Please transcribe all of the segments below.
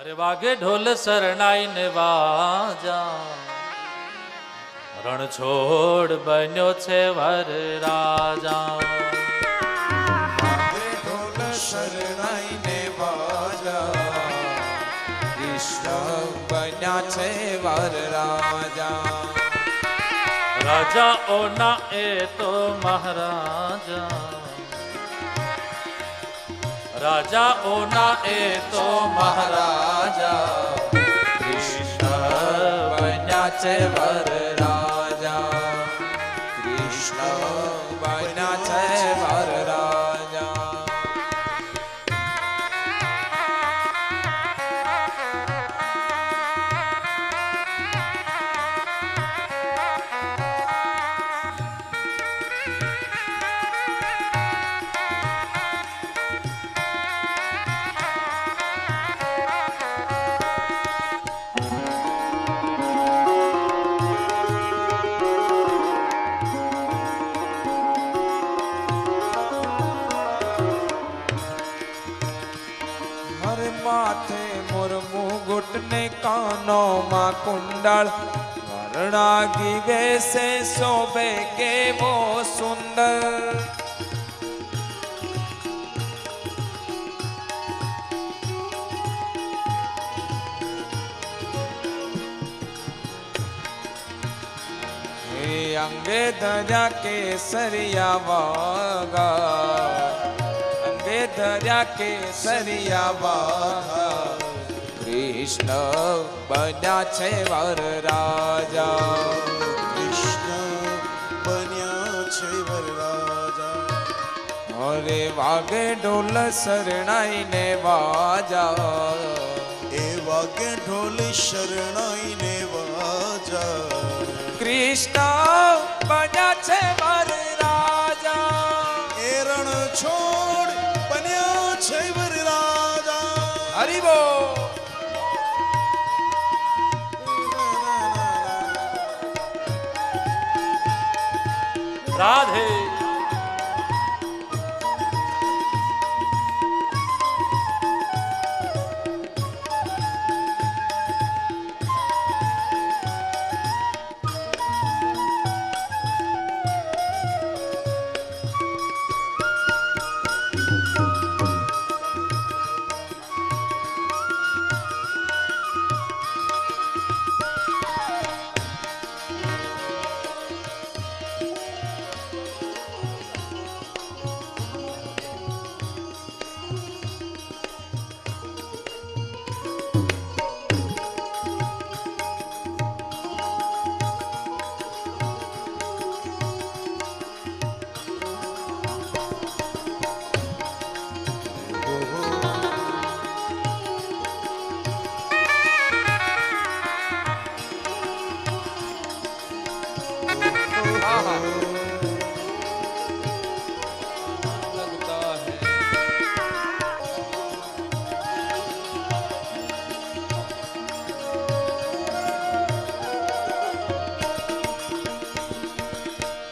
અરે વાગે ઢોલ શરણાઈ ને વાજા રણછોડ બન્યો છે વર રાજા. બન્યા છે વર રાજા. રાજાઓના એ તો મહારાજા. રાજાઓના એ તો મહારાજા. કૃષ્ણ બન્યા છે વર મુગુટ ને કાનોમાં કુંડળ કરણાગી વેસે શોભે કેવો સુંદર હે અંગે ધજા કેસરિયા વાગા અંગે ધર્યા કેસરિયા વાગા કૃષ્ણ બન્યા છે વર રાજા. કૃષ્ણ બન્યા છે વરરાજા હરે વાગે ઢોલ શરણાઈને વાજા. એ વાગે ઢોલ શરણાઈને વાજા. કૃષ્ણ બન્યા છે વર રાજા. એ રણ છોડ બન્યા છે વરરાજા હરિબો રાધે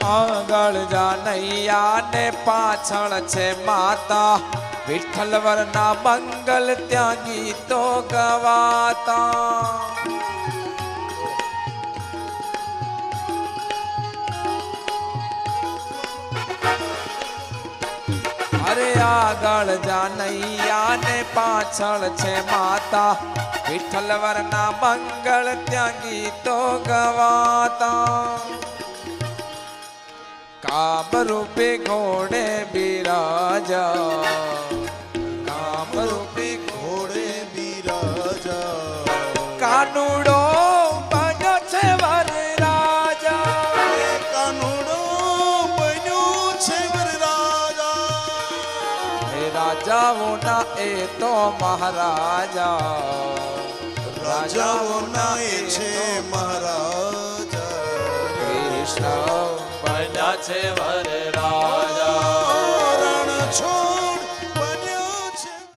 આગળ જાનૈયા ને પાછળ છે માતા. વિઠ્ઠલ વરના મંગલ ત્યાં ગીતો ગવાતા. અરે આગળ જાનૈયા ને પાછળ છે માતા. વિઠ્ઠલ વરના મંગળ ત્યાં ગીતો ગવાતા. કામરૂપે ઘોડે બિરાજા. કામરૂપે ઘોડે બિરાજા. કાનુડો રાજાઓના એ તો મહારાજા. રાજાઓના એ છે મહારાજા. કૃષ્ણ બન્યા છે